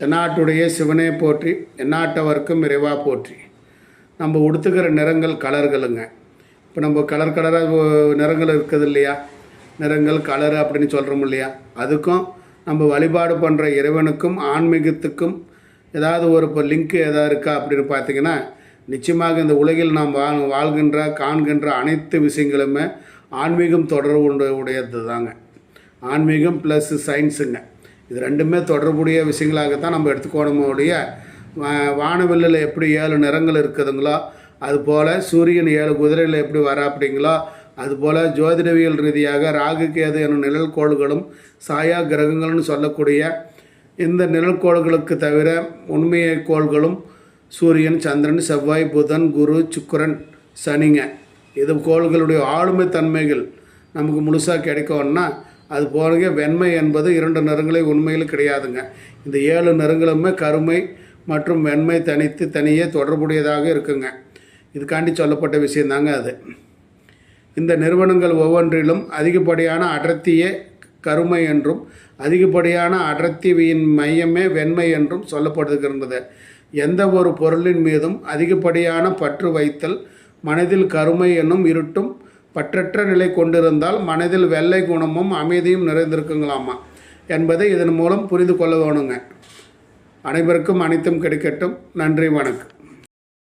தென்னாட்டுடைய சிவனே போற்றி எந்நாட்டவர்க்கும் இறைவா போற்றி. நம்ம உடுத்துக்கிற நிறங்கள் கலர்களுங்க. இப்போ நம்ம கலர் கலராக நிறங்கள் இருக்குது இல்லையா? நிறங்கள் கலர் அப்படின்னு சொல்கிறோம் இல்லையா? அதுக்கும் நம்ம வழிபாடு பண்ணுற இறைவனுக்கும் ஆன்மீகத்துக்கும் ஏதாவது ஒரு இப்போ லிங்க் ஏதாவது இருக்கா அப்படின்னு பார்த்தீங்கன்னா நிச்சயமாக இந்த உலகில் நாம் வாழ் வாழ்கின்ற காண்கின்ற அனைத்து விஷயங்களுமே ஆன்மீகம் தொடர்பு உடையது தாங்க ஆன்மீகம் ப்ளஸ் சயின்ஸுங்க இது ரெண்டுமே தொடர்புடைய விஷயங்களாகத்தான் நம்ம எடுத்துக்கோணுமோடைய வானவெல்லில் வானவில்லில் எப்படி ஏழு நிறங்கள் இருக்குதுங்களோ அதுபோல் சூரியன் ஏழு குதிரையில் எப்படி வர அப்படிங்களோ அதுபோல் ஜோதிடவியல் ரீதியாக ராகு கேது எனும் நிழல்கோள்களும் சாயா கிரகங்கள்னு சொல்லக்கூடிய இந்த நிழல்கோள்களுக்கு தவிர உண்மையை கோள்களும் சூரியன் சந்திரன் செவ்வாய் புதன் குரு சுக்கரன் சனிங்க. இது கோள்களுடைய ஆளுமை தன்மைகள் நமக்கு முழுசாக கிடைக்கணும்னா அது போலவே வெண்மை என்பது இரண்டு நிறங்களே உண்மையில் கிடையாதுங்க. இந்த ஏழு நிறங்களுமே கருமை மற்றும் வெண்மை தனித்து தனியே தொடர்புடையதாக இருக்குங்க. இதுக்காண்டி சொல்லப்பட்ட விஷயந்தாங்க அது. இந்த நிறுவனங்கள் ஒவ்வொன்றிலும் அதிகப்படியான அடர்த்தியே கருமை என்றும் அதிகப்படியான அடர்த்தியின் மையமே வெண்மை என்றும் சொல்லப்படுகின்றது. எந்த ஒரு பொருளின் மீதும் அதிகப்படியான பற்று வைத்தல் மனதில் கருமை என்னும் இருட்டும் பற்றற்ற நிலை கொண்டிருந்தால் மனதில் வெள்ளை குணமும் அமைதியும் நிறைந்திருக்குங்களாமா என்பதை இதன் மூலம் புரிந்து கொள்ள வேணுங்க. அனைவருக்கும் அனைத்தும் கிடைக்கட்டும். நன்றி வணக்கம்.